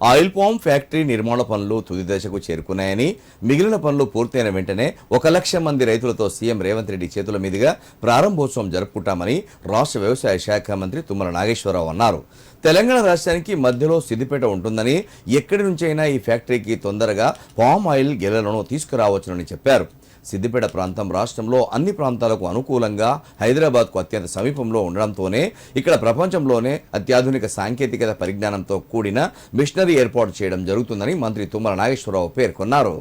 Oil palm factory నిర్మాణ పనులు తుది దశకు చేరుకున్నాయని మిగిలిన పనులు పూర్తయిన వెంటనే ఒక లక్ష మంది రైతులతో సీఎం రేవంత్ రెడ్డి చేతుల మీదుగా ప్రారంభోత్సవం జరుపుకుంటామని రాష్ట్ర వ్యవసాయ శాఖ మంత్రి తుమ్మల నాగేశ్వరరావు అన్నారు. తెలంగాణ రాష్ట్రానికి మధ్యలో సిద్దిపేట ఉంటుందని ఎక్కడి నుంచైనా ఈ ఫ్యాక్టరీకి తొందరగా పామ్ ఆయిల్ గెలలను తీసుకురావచ్చునని చెప్పారు. సిద్దిపేట ప్రాంతం రాష్ట్రంలో అన్ని ప్రాంతాలకు అనుకూలంగా హైదరాబాద్కు అత్యంత సమీపంలో ఉండడంతోనే ఇక్కడ ప్రపంచంలోనే అత్యాధునిక సాంకేతికత పరిజ్ఞానంతో కూడిన మిషనరీ ఏర్పాటు చేయడం జరుగుతుందని మంత్రి తుమ్మల నాగేశ్వరరావు పేర్కొన్నారు.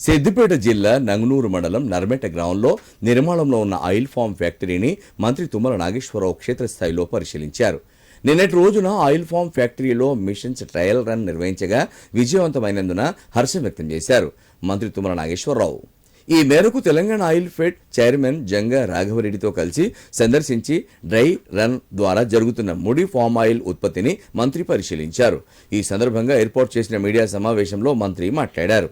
సిద్దిపేట జిల్లా నంగనూరు మండలం నర్మెట గ్రామంలో నిర్మాణంలో ఉన్న ఆయిల్ ఫామ్ ఫ్యాక్టరీని మంత్రి తుమ్మల నాగేశ్వరరావు క్షేత్రస్థాయిలో పరిశీలించారు. నిన్నటి రోజున ఆయిల్ ఫామ్ ఫ్యాక్టరీలో మిషన్స్ ట్రయల్ రన్ నిర్వహించగా విజయవంతమైనందున హర్షం వ్యక్తం చేశారు. మంత్రి తుమ్మల నాగేశ్వరరావు ఈ మేరకు Telangana oil fed chairman Janga రాఘవరెడ్డితో కలిసి సందర్శించి డ్రై రన్ ద్వారా జరుగుతున్న ముడి ఫామ్ ఆయిల్ ఉత్పత్తిని మంత్రి పరిశీలించారు. ఈ సందర్భంగా ఏర్పాటు చేసిన మీడియా సమావేశంలో మంత్రి మాట్లాడారు.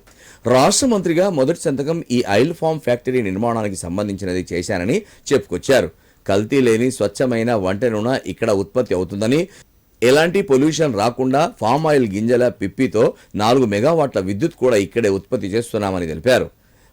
రాష్ట్ర మంత్రిగా మొదటి సంతకం ఈ ఆయిల్ ఫామ్ ఫ్యాక్టరీ నిర్మాణానికి సంబంధించినది చేశానని చెప్పుకొచ్చారు. కల్తీ లేని స్వచ్ఛమైన వంట నూనె ఇక్కడ ఉత్పత్తి అవుతుందని ఎలాంటి పొల్యూషన్ రాకుండా ఫామ్ ఆయిల్ గింజల పిప్పితో నాలుగు మెగావాట్ల విద్యుత్ కూడా ఇక్కడే ఉత్పత్తి చేస్తున్నామని తెలిపారు.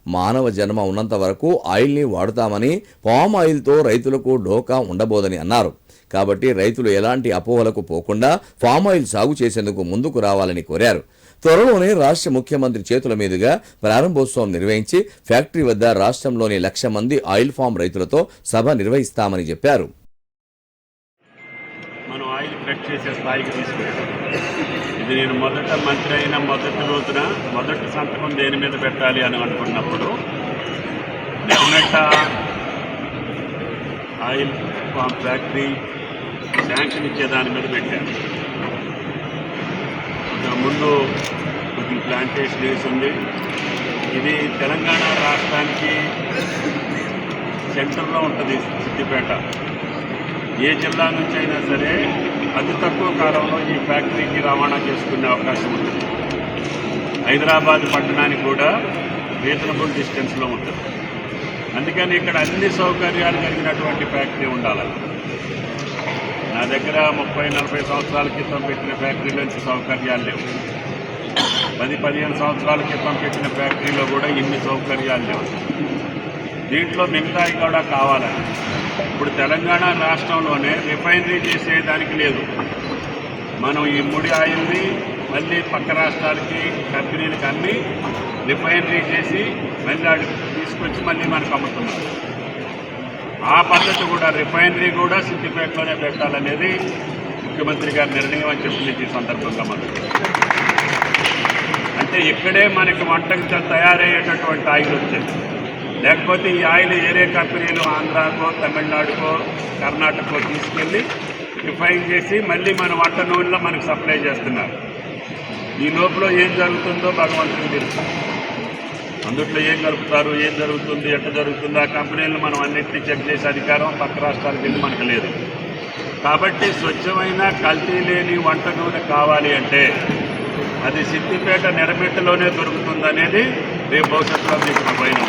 మానవ జన్మ ఉన్నంత వరకు ఆయిల్ని వాడుతామని పామ్ ఆయిల్తో రైతులకు డోకా ఉండబోదని అన్నారు. కాబట్టి రైతులు ఎలాంటి అపోహలకు పోకుండా పామ్ ఆయిల్ సాగు చేసేందుకు ముందుకు రావాలని కోరారు. త్వరలోనే రాష్ట్ర ముఖ్యమంత్రి చేతుల మీదుగా ప్రారంభోత్సవం నిర్వహించి ఫ్యాక్టరీ వద్ద రాష్ట్రంలోని లక్ష మంది ఆయిల్ ఫామ్ రైతులతో సభ నిర్వహిస్తామని చెప్పారు. కట్ చేసే స్థాయికి తీసుకెళ్ళాం ఇది నేను మొదట మంత్రి అయిన మొదటి రోజున మొదటి సంతకం దేని మీద పెట్టాలి అని అనుకున్నప్పుడు నిర్మెట్ట ఆయిల్ పామ్ ఫ్యాక్టరీ శాంక్షన్ ఇచ్చే దాని మీద పెట్టాను ముందు కొద్ది ప్లాంటేషన్ వేసి ఉంది. ఇది తెలంగాణ రాష్ట్రానికి సెంటర్లో ఉంటుంది సిద్దిపేట. ఏ జిల్లా నుంచి అయినా సరే అతి తక్కువ కాలంలో ఈ ఫ్యాక్టరీకి రవాణా చేసుకునే అవకాశం ఉంటుంది హైదరాబాద్ పట్టణానికి కూడా రీజనబుల్ డిస్టెన్స్లో ఉంటుంది. అందుకని ఇక్కడ అన్ని సౌకర్యాలు కలిగినటువంటి ఫ్యాక్టరీ ఉండాలి. నా దగ్గర ముప్పై నలభై సంవత్సరాల క్రితం పెట్టిన ఫ్యాక్టరీలోంచి సౌకర్యాలు లేవు. పది పదిహేను సంవత్సరాల క్రితం పెట్టిన ఫ్యాక్టరీలో కూడా ఇన్ని సౌకర్యాలు లేవు. దీంట్లో మిగతాయి కూడా కావాలని. ఇప్పుడు తెలంగాణ రాష్ట్రంలోనే రిఫైనరీ చేసేదానికి లేదు. మనం ఈ ముడి ఆయిల్ని మళ్ళీ పక్క రాష్ట్రాలకి కంపెనీలకి అమ్మి రిఫైనరీ చేసి మళ్ళీ అడిగి తీసుకొచ్చి మళ్ళీ మనకు అమ్ముతున్నారు. ఆ పద్ధతి కూడా రిఫైనరీ కూడా సిద్దిపేటలోనే పెట్టాలనేది ముఖ్యమంత్రి గారి నిర్ణయం అని చెప్పింది ఈ సందర్భంగా మనకు అంటే ఇక్కడే మనకి వంటకి తయారయ్యేటటువంటి ఆయిల్ వచ్చేది. లేకపోతే ఈ ఆయిల్ ఏరే కంపెనీలు ఆంధ్రాకో తమిళనాడుకో కర్ణాటకో తీసుకెళ్ళి రిఫైన్ చేసి మళ్ళీ మన వంట నూనెలో మనకు సప్లై చేస్తున్నారు. ఈ లోపల ఏం జరుగుతుందో భగవంతుడికి తెలుసు. అందుట్లో ఏం కలుపుతారు ఏం జరుగుతుంది ఎట్ట జరుగుతుంది ఆ కంపెనీలను మనం అన్నింటినీ చెక్ చేసే అధికారం పక్క రాష్ట్రాలకు వెళ్ళి మనకు లేదు. కాబట్టి స్వచ్ఛమైన కల్తీ లేని వంట నూనె కావాలి అంటే అది సిద్దిపేట నెరబెట్టలోనే దొరుకుతుందనేది రేపు భవిష్యత్తులో మీకు పోయిన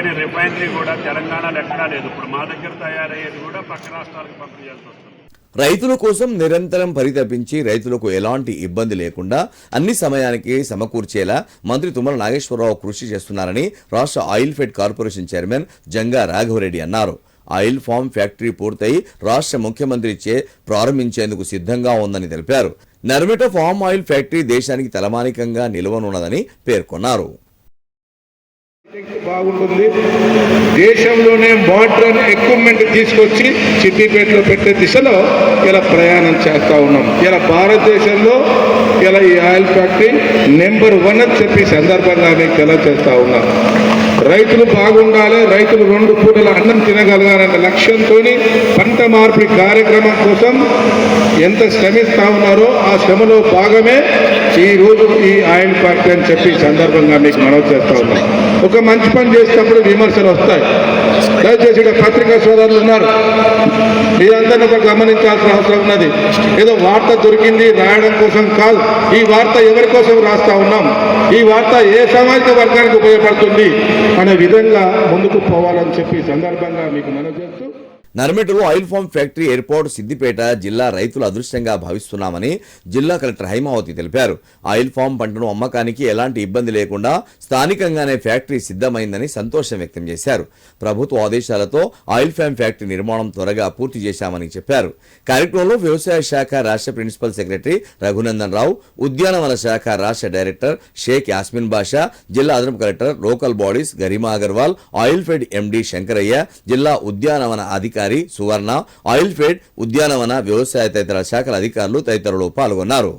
అందుకని రిఫైనరీ కూడా తెలంగాణలో ఎక్కడా లేదు. ఇప్పుడు మా దగ్గర తయారయ్యేది కూడా పక్క రాష్ట్రాలకు పంపించాల్సి వస్తుంది. రైతుల కోసం నిరంతరం పరితపించి రైతులకు ఎలాంటి ఇబ్బంది లేకుండా అన్ని సమయానికి సమకూర్చేలా మంత్రి తుమ్మల నాగేశ్వరరావు కృషి చేస్తున్నారని రాష్ట్ర oil fed corporation chairman Janga Raghava Reddy అన్నారు. ఆయిల్ ఫామ్ ఫ్యాక్టరీ పూర్తయి రాష్ట్ర ముఖ్యమంత్రి చే ప్రారంభించేందుకు సిద్ధంగా ఉందని తెలిపారు. నర్మిట ఫామ్ ఆయిల్ ఫ్యాక్టరీ దేశానికి తలమానికంగా నిలవనున్నదని పేర్కొన్నారు. బాగుంటుంది. దేశంలోనే మోడ్రన్ ఎక్విప్మెంట్ తీసుకొచ్చి చిట్టిపేటలో పెట్టే దిశలో ఇలా ప్రయాణం చేస్తూ ఉన్నాం. ఇలా భారతదేశంలో ఇలా ఈ ఆయిల్ ఫ్యాక్టరీ నెంబర్ వన్ అని చెప్పి సందర్భంగా మీకు తెలియజేస్తూ ఉన్నాం. రైతులు బాగుండాలి రైతులు రెండు పూటల అన్నం తినగలగాలన్న లక్ష్యంతో పంట మార్పిడి కార్యక్రమం కోసం ఎంత శ్రమిస్తా ఉన్నారో ఆ శ్రమలో భాగమే ఈ ఈ ఆయిల్ ఫ్యాక్టరీ అని చెప్పి సందర్భంగా మీకు మనవి చేస్తూ ఉన్నాం. ఒక మంచి పని చేసేటప్పుడు విమర్శలు వస్తాయి. దయచేసి ఇక్కడ పత్రికా సోదరులు ఉన్నారు. మీరందరినీ ఒక గమనించాల్సిన అవసరం ఉన్నది. ఏదో వార్త దొరికింది రాయడం కోసం కాదు. ఈ వార్త ఎవరి కోసం రాస్తా ఉన్నాం? ఈ వార్త ఏ సామాజిక వర్గానికి ఉపయోగపడుతుంది? అనే విధంగా ముందుకు పోవాలని చెప్పి సందర్భంగా మీకు మనం చేస్తూ నర్మెటలో ఆయిల్ ఫామ్ ఫ్యాక్టరీ ఏర్పాటు సిద్దిపేట జిల్లా రైతులు అదృష్టంగా భావిస్తున్నామని జిల్లా కలెక్టర్ హైమావతి తెలిపారు. ఆయిల్ ఫామ్ పంటను అమ్మకానికి ఎలాంటి ఇబ్బంది లేకుండా స్థానికంగానే ఫ్యాక్టరీ సిద్ధమైందని సంతోషం వ్యక్తం చేశారు. ప్రభుత్వ ఆదేశాలతో ఆయిల్ ఫామ్ ఫ్యాక్టరీ నిర్మాణం త్వరగా పూర్తి చేశామని చెప్పారు. కార్యక్రమంలో వ్యవసాయ శాఖ రాష్ట్ర ప్రిన్సిపల్ సెక్రటరీ రఘునందన్ రావు ఉద్యానవన శాఖ రాష్ట్ర డైరెక్టర్ షేక్ యాస్మిన్ బాషా జిల్లా అదనపు collector local bodies Garima Agarwal oil fed MD Shankaraiah జిల్లా ఉద్యానవన అధికారి సువర్ణ ఆయిల్ ఫెడ్ ఉద్యానవన వ్యవసాయ తదితర శాఖల అధికారులు తదితరులు పాల్గొన్నారు.